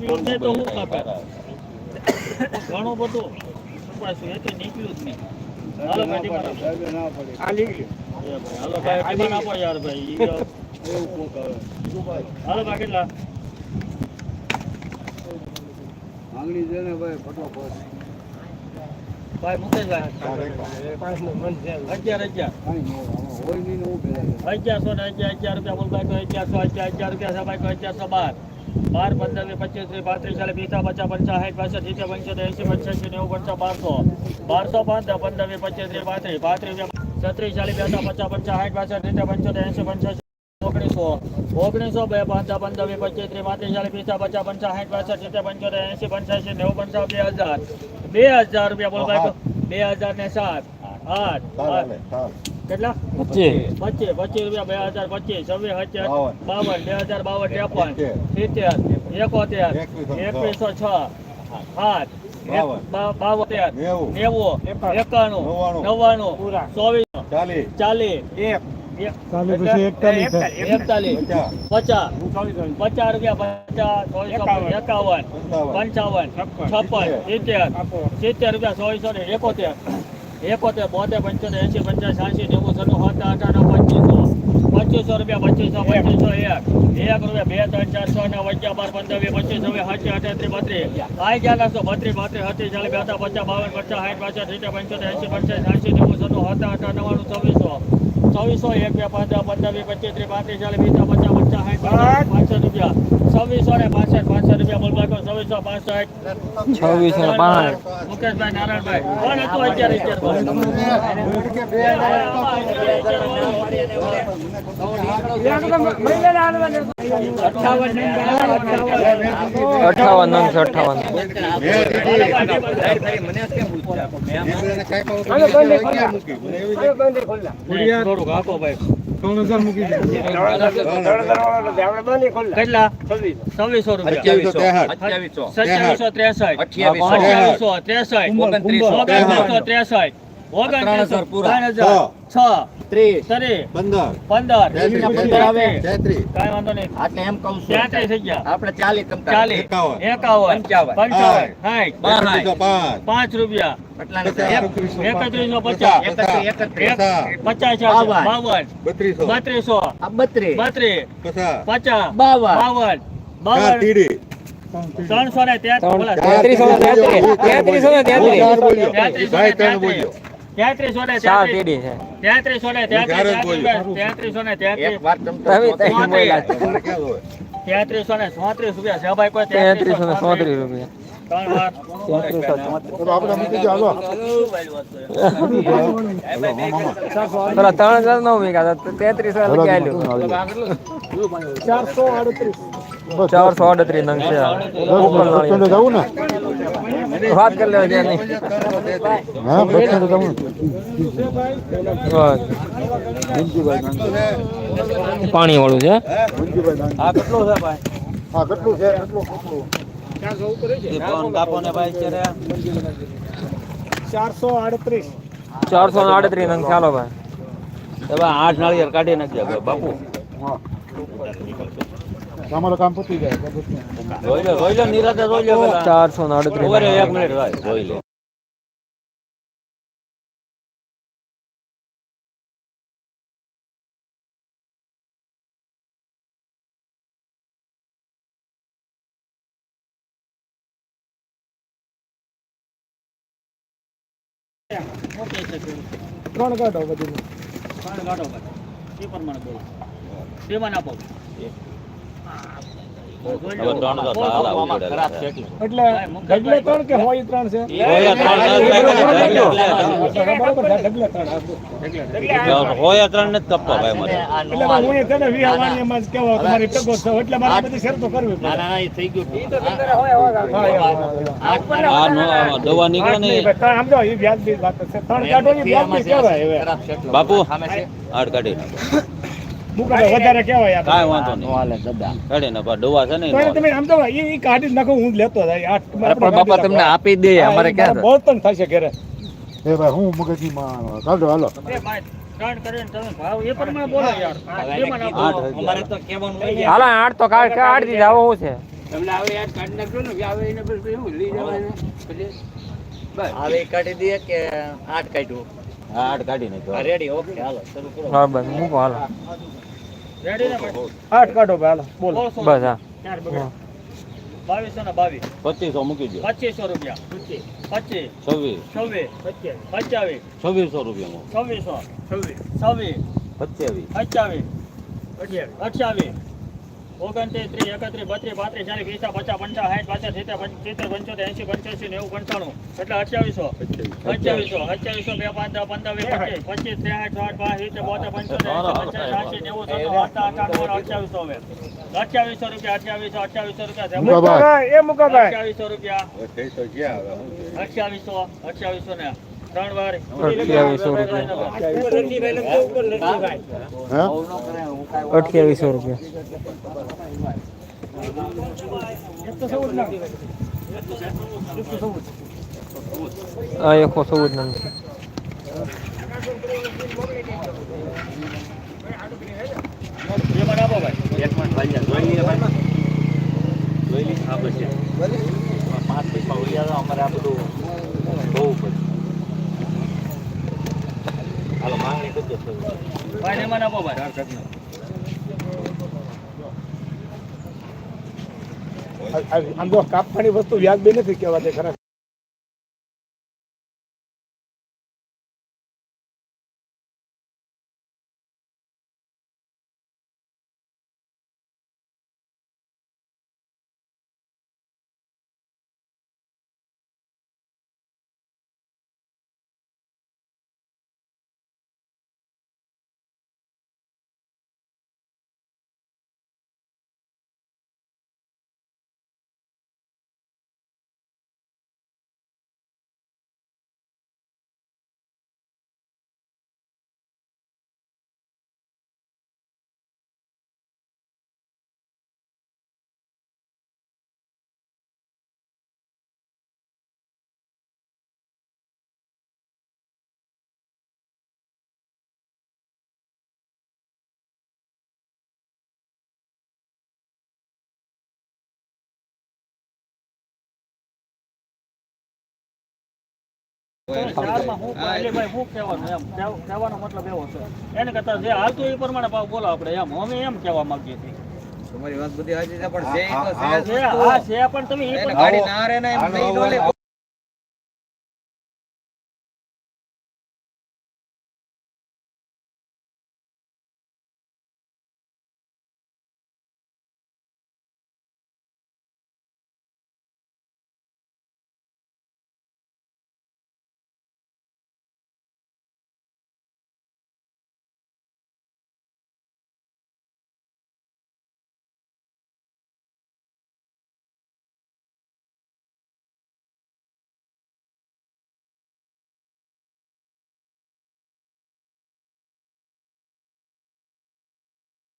નીકળ્યું તો હું કાપે. ઘણું બધું કપાસ્યું એ તો નીકળ્યું જ નહીં. હાલો ભાઈ ટીમાના આપો. એ ભાઈ, હાલો ભાઈ આપો યાર ભાઈ હાલો ભાઈ કેટલા? આંગળી છે ને ભાઈ ફટોફટ. ભાઈ મુકેશભાઈ અગિયાર અગિયાર. કાંઈ ન હોય. આમાં હોય નહીં ને હું ભેળા અગિયારસો ને અગિયાર અગિયાર રૂપિયા બોલતા અગિયારસો અગિયાર રૂપિયા અગિયારસો બાર. બાર પંદર ને પચીસ ત્રીસ પાંત્રીસ ચાલે પિસ્તા પચાસ પંચા સાઠ પાસઠ સિત્તેર પંચોતેર એસી પંચ્યાસી નેવું પંચા બારસો. બારસો પંદર પંદર ને પચીસ ત્રીસ પાંત્રીસ. પાંત્રીસ છત્રીસ ચાલીસ બેતા પચાસ પંચા સાઠ પાસઠ સિત્તેર પંચોતેર એંસી પંચ્યાસી ઓગણીસો. ઓગણીસો બે પંચા પંદર પચીસ ત્રીસ પાંત્રીસ ચાલીસ પીસા પચાસ પંચા સાઠ પાસઠ સિત્તેર પંચોતેર એસી પંચ્યાસી નેવું પંચા બે હજાર. બે હજાર રૂપિયા બોલ બે હજાર ને સાત. કેટલા? પચીસ. પચીસ રૂપિયા બે હજાર પચીસ. છવ્વીસ હજાર બાવન. બે હજાર બાવન ત્રેપન સિત્તેર એકોતેર એકવીસો છ. સાત બાવતેર નેવું. એકાણું. નવ્વાણું. ચોવીસ ચાલીસ. એક. એકતાલીસ પચાસ. પચાસ રૂપિયા પચાસ ચોવીસો એકાવન. પંચાવન. છપ્પન. સિત્તેર. સિત્તેર. રૂપિયા ચોવીસો ને એકોતેર. એકોતેર બોતેર પંચોતેર એસી પચાસ સાંસી નેવું સનુ હતા હતા અઠાણું પચીસો પચીસો રૂપિયા પચીસો પચીસો એક. એક રૂપિયા બે ત્રણ ચારસો ને વચ્ચે બાર પંદર વીસ પચીસ હવે સાચી અઠાત્રીસ બત્રીસ. આ ગયા લાગશો બત્રીસ બત્રીસ હતી ચાલીસ બેતા પચાસ બાવન પચાસ સાઠ પાછળ સિત્તેર પંચોતેર એંસી પચાસ સાંસી નેવું સત્તર હતા હતા નવ્વાણું છવ્વીસો. ચોવીસો એક બે પંદર પંદર વીસ પચીસ ત્રીસ પાંત્રીસ ચાલીસ બીજા પચાસ પચાસ સાઠ પાંચસો રૂપિયા. છવ્વીસો ને પાસઠ પાંચસો રૂપિયા બોલ બાકો છવ્વીસો પાસઠ. છવ્વીસો ને પાંચ મુકેશભાઈ નારાયણભાઈ. કોણ હતું અત્યારે અઠાવન અંશ અઠાવન. થોડુંક આપો ભાઈ. કેટલા? છવ્વીસો રૂપિયા. સત્યાવીસો ત્રેસઠ. અઠ્યાવીસો. ત્રેસઠ. ઓગણત્રીસો ત્રેસઠ. ઓગણત્રીસો ત્રણ હજાર છ ત્રીસ પંદર કાંઈ વાંધો નહીં એટલે એમ કહું છું ત્યાંત્રીસ થઈ ગયા આપણે ચાલી કમતા ચાલીસ એકાવન પંચાવન. પંચાવન સાઠ પાંચ રૂપિયા કેટલાને થાય? એકત્રીસ નો પચાસ પચાસ બાવન. બાવન બત્રીસો આ બત્રીસ બત્રીસ પચાસ બાવન બાવન બાવન ત્રણસો. તેત્રીસો ને તેત્રીસ તેત્રીસો ને તેત્રીસ તેત્રીસો ને તેત્રીસ. તેત્રીસો. છે તેત્રીસો તેત્રીસ. તેત્રીસ. ત્રણ બોલ્યા છે. તેત્રીસો ને ચોત્રીસ રૂપિયા છે ભાઈ કોઈ તેત્રીસો ને ચોત્રીસ રૂપિયા ત્રણ વાર. પેલા ત્રણ હજાર નવ વીઘા તેત્રીસ તેત્રીસો અડત્રીસ ચારસો અડત્રીસ નંગ છે. વાત કરી લેવા ત્યાં નહીં પાણી વાળું છે? હા કેટલું છે? ભાઈ ચારસો ને આડત્રીસ નંગ ચાલો ભાઈ. આઠ નાળિયેર કાઢી નાખજો બાપુ. તમારું કામ પતી જાય. ચારસો ને આડત્રીસ એક મિનિટ જોઈ લો. ત્રણ કાઢો બધું ત્રણ કાઢો બધા એ પ્રમાણે બોલો. શેમાં ના લો. એટલે. ઢગલે ત્રણ કે હોય ત્રણ છે? હોય ત્રણ, બરાબર છે, ઢગલે ત્રણ. હા. હોય ત્રણ નથી કપવા ભાઈ મારે એટલે હું તને વીસ વાણીયામાં જ કહેવા તમારી ટકો છો એટલે મારે બધી શરતો કરવી પડે. ના એ થઈ ગયું. હા, હા, હા. આ નો આ દવા નીકળે ને આઠ નહીં, ત્રણ સમજો, એ વ્યાજબી વાત છે. ત્રણ કાઢો એ વ્યાજબી કહેવાય બાપુ આડ કાઢી નાખો. વધારે કહેવાય કાંઈ વાંધો નહીં. છે ને એ કાઢી નાખો હું લેતો જાય. આઠ પણ બાપા તમને આપી દે અમારે ક્યાં બહુ થશે ઘરે. એ ભાઈ હું મગજમાં કાઢો હાલો. ત્રણ કરીને તમે ભાવ એ પ્રમાણે બોલો યાર. શેમાં નાખો? હાલો આઠ તો કાઢ કાઢ દીધા આવો છે? તમને આવે યાદ કાઢી નાખજો ને આવે એને પછી લઈ જવાને. બસ. આવે કાઢી દે કે આઠ કાઢ્યું? હા આઠ કાઢી નાખ્યો. રેડી ઓકે હાલો શરૂ કરો. હા બસ મૂકો હાલો. રેડી ને ભાઈ આઠ કાઢો ભાઈ બોલો. બસ હા. બાવીસો ને બાવીસ. પચીસો મૂકી દો પચીસો રૂપિયા. પચીસ. છવ્વીસ. છવ્વીસ. પચાવીસ. છવ્વીસો રૂપિયા છવ્વીસો. છવ્વીસ. છવ્વીસ. સત્યાવીસ અઠ્યાવીસ. અઠ્યાવીસ. ઓગણત્રીસ ત્રીસ એકત્રીસ બત્રીસ પાંત્રીસ ચાલીસ વીસ પચાસ પંચાવન સાઠ પાસઠ સિત્તેર સિત્તેર પંચોતેર એંસી પંચ્યાસી નેવું પંચાણું. એટલે અઠ્યાવીસો. અઠ્યાવીસો. અઠ્યાવીસો બે પાંચ પંદર વીસ પચીસ પચીસ ત્રેસઠ સાઠ પાંચ સિત્તેર બોતેર પંચોતેર એંસી પંચાસી નેવું સત્તર અઠાર અઠાર અઠ્યાવીસો હવે. અઠ્યાવીસો રૂપિયા અઠ્યાવીસો અઠ્યાવીસો રૂપિયા મુકાભાઈ. એ મુકાભાઈ. અઠ્યાવીસો રૂપિયા. અઠ્યાવીસો અઠ્યાવીસો ને. અઠ્યાવીસો રૂપિયા. હે અઠ્યાવીસો રૂપિયા. આ એકસો ચૌદ નંગ. એમાં એક મિનિટ ભાઈ જોઈ ભાઈ. જોઈ લઈએ હા પછી પાંચ પૈસા ઉડી આવે અમારે આ બધું બહુ પછી હાલો માંગણી કરજો સર ભાઈ એમાં આપો ભાઈ. આમ જો કાપવાની વસ્તુ વ્યાજબી નથી કહેવાતી ખરા ચારમાં હું ભાઈ કહેવાનું એમ. કહેવા- કહેવાનો મતલબ એવો છે. એને કરતા જે હાલતું એ પ્રમાણે ભાવ બોલો આપણે એમ. અમે એમ કહેવા માંગીએ છીએ. તમારી વાત બધી હાજી છે પણ છે તો. છે. હા પણ તમે એ ગાડી ના રહે ને એમ નહીં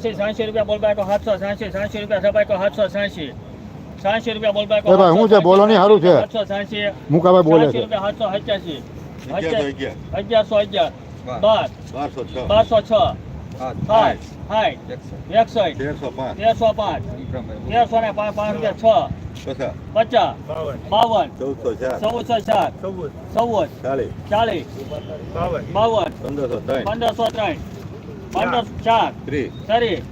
સાંસી રૂપિયા બોલ બાયકો સાતસો સાંસી સાંસી રૂપિયા સબાયકો સાતસો સાંસી. સાંસી રૂપિયા બોલ બાયકો ભાઈ, શું છે? બોલો નહીં, સારું છે. સાતસો સાંસી. મુકાભાઈ બોલે છે. રૂપિયા સાતસો અઠ્યાસી અગિયારસો અગિયારસો અગિયાર. બાર. બારસો છ. બારસો છ. સાઠ સાઠ એકસઠ. તેરસો પાંચ. તેરસો પાંચ. તેરસો ને પાંચ પાંચ રૂપિયા છ. પચાસ. પચાસ. બાવન. ચૌદસો ચાર. ચૌદસો ચાર. ચૌદ. ચાલીસ. ચાલીસ. બાવન. પંદરસો ત્રણ. પંદરસો ત્રણ. પંદરસો ચાર. ત્રીસ. ત્રીસ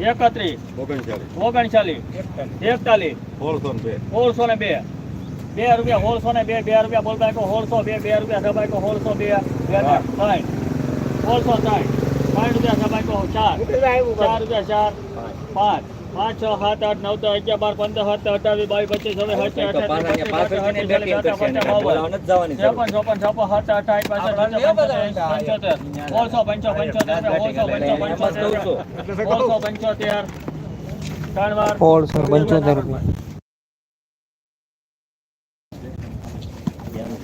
એકત્રીસ. ઓગણચાલીસ. ઓગણચાલીસ. એકતાલીસ. સોળસો ને બે. બે. બે રૂપિયા હોળસો ને બે બે રૂપિયા બોલ બાયકો હોળસો બે બે રૂપિયા સબાયકો સોળસો બે બે સાઠ ત્રણ સોળસો સાઠ રૂપિયા રૂપિયા સબાયકો ચાર. ચાર રૂપિયા ચાર. પાંચ. પાંચ છ સાત આઠ નવ દસ અગિયાર બાર પંદર સત્તર અઠાવીસ બાવીસ પચીસ છવ્વીસ અઠાવીસ ચોપન છપ્પન સત્તર અઠાવીસ પંચોતેર સોળસો પંચો પંચોતેર પંચો પંચોતેર. સોળસો. પંચોતેર. ત્રણ વાર. પંચોતેર રૂપિયા સોળસો ને પંચોતેર રૂપિયા ચાલો ભાઈ તેમાં નાખો ભાઈ આ કોણ છે ભાઈ આપણું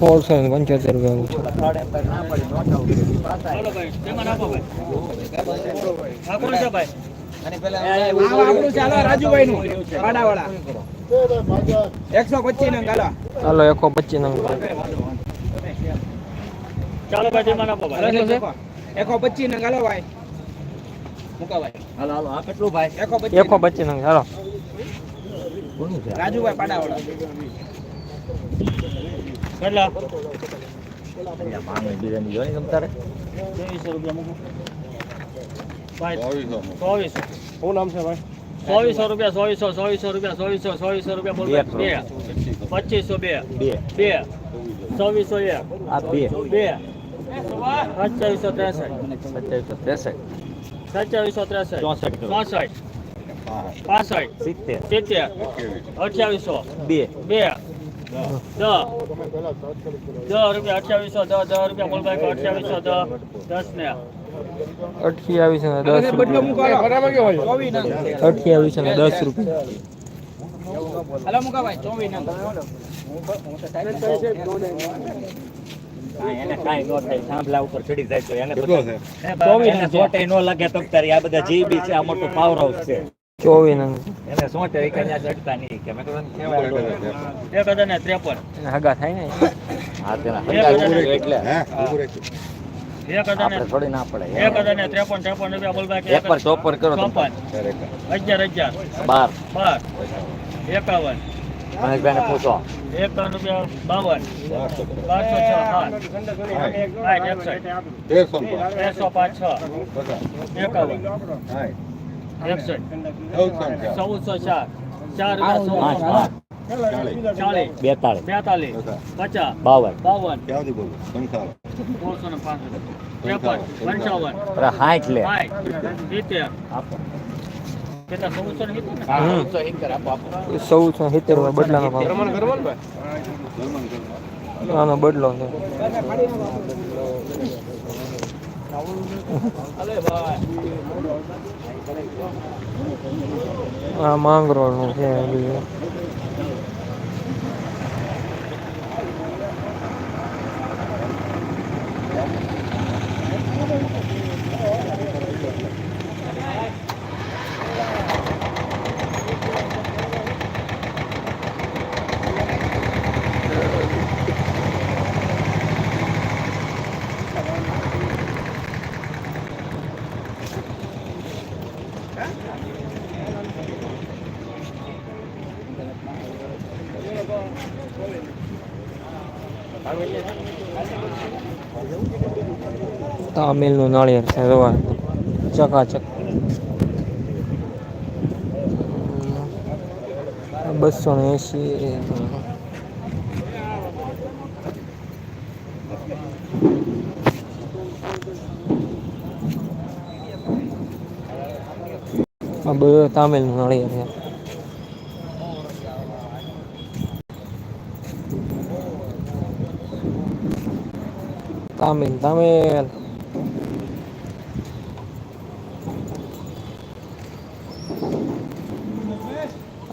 ચાલો સેવન પંચોતેર પાડાવાળા એકસો પચીસનું ગાલો એકસો પચીસ નંગ. ચાલો ભાઈ તેમાં નાખો ભાઈ. એકો પચીસ. નું ગાલો ભાઈ. મુકાભાઈ હાલો હાલો આ કેટલું ભાઈ? એકો પચીસ. નંગ ચાલો રાજુભાઈ પાડાવાળા કેટલા અહીંયા માંગણી બિરયાની જોઈ તમ તારે ત્રેવીસો રૂપિયા મૂકો ભાઈ ચોવીસો રૂપિયા ચોવીસો ચોવીસો રૂપિયા ચોવીસો ચોવીસો રૂપિયા બોલ બે પચીસો બે. બે. બે. ચોવીસો એક. આ બે. બે. સત્યાવીસો ત્રેસઠ. સત્યાવીસો ત્રેસઠ. સત્યાવીસો ત્રેસઠ. ચોસઠ ચોસઠ. પાસઠ. સિત્તેર. સિત્તેર. અઠ્યાવીસો. બે. બે. દસ રૂપિયા અઠ્યાવીસો દસ દસ રૂપિયા. બોલભાઈ અઠ્યાવીસો દસ દસ ને અઠ્યાવીસ દસ દસ રૂપિયા હાલો ચોવીસ ન લાગે તો તારી આ બધા જીબી છે આ મોટું પાવર હાઉસ છે. ચોવીસ એને ચડતા નહીં કે મેં. એક હજાર ને ત્રેપન. એને હગા થાય ને. હા તેના એક હંગાત એટલે હે. ઉભું રહેજો. એક હજાર ને આપણે થોડી ના પડે. એક હજાર ને ત્રેપન ત્રેપન રૂપિયા એક ચોપર કરો ચોપન. અગિયાર અગિયાર. બાર. બાર. એકાવન. પૂછો. એકાવન રૂપિયા બાવન. બારસો છ સાત. એકસો પાંચ છ. એકાવન. ચૌદસો ચાર. ચાર ચાલીસ. બેતાલીસ બેતાલીસ પચાસ બાવન બાવન. સોળસો લે સિત્તેર ચૌદસો સિત્તેર બદલાનો ભાવ. આનો બદલો છે આ માંગરોળનું છે બીજું તામિલનું નાળિયેર છે જોવા ચકાચક. બસો ને એસી આ બધું તામિલનું નાળિયેર છે. તામિલ તામિલ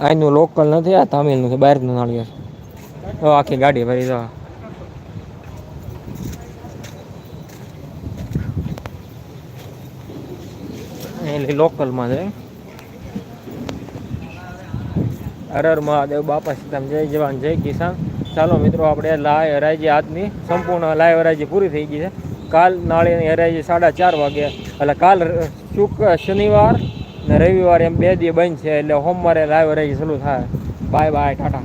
અહીંનું લોકલ નથી, આ તામિલનું છે, બહારનું નાળિયેર. તો આખી ગાડી ભરી દો. એની લોકલમાં છે. હર મહાદેવ બાપા સીતામ જય જવાન, જય કિસાન. ચાલો મિત્રો, આપણે લાય હરાજી આજની. સંપૂર્ણ લાય હરાજી પૂરી થઈ ગઈ છે. કાલ નાળીની હરાજી સાડા ચાર વાગે. એટલે કાલ શુક, શનિવાર ને રવિવાર એમ બે દી બંધ છે, એટલે સોમવારે લાઈવ હરાજી ચાલુ થાય. Bye bye, tata.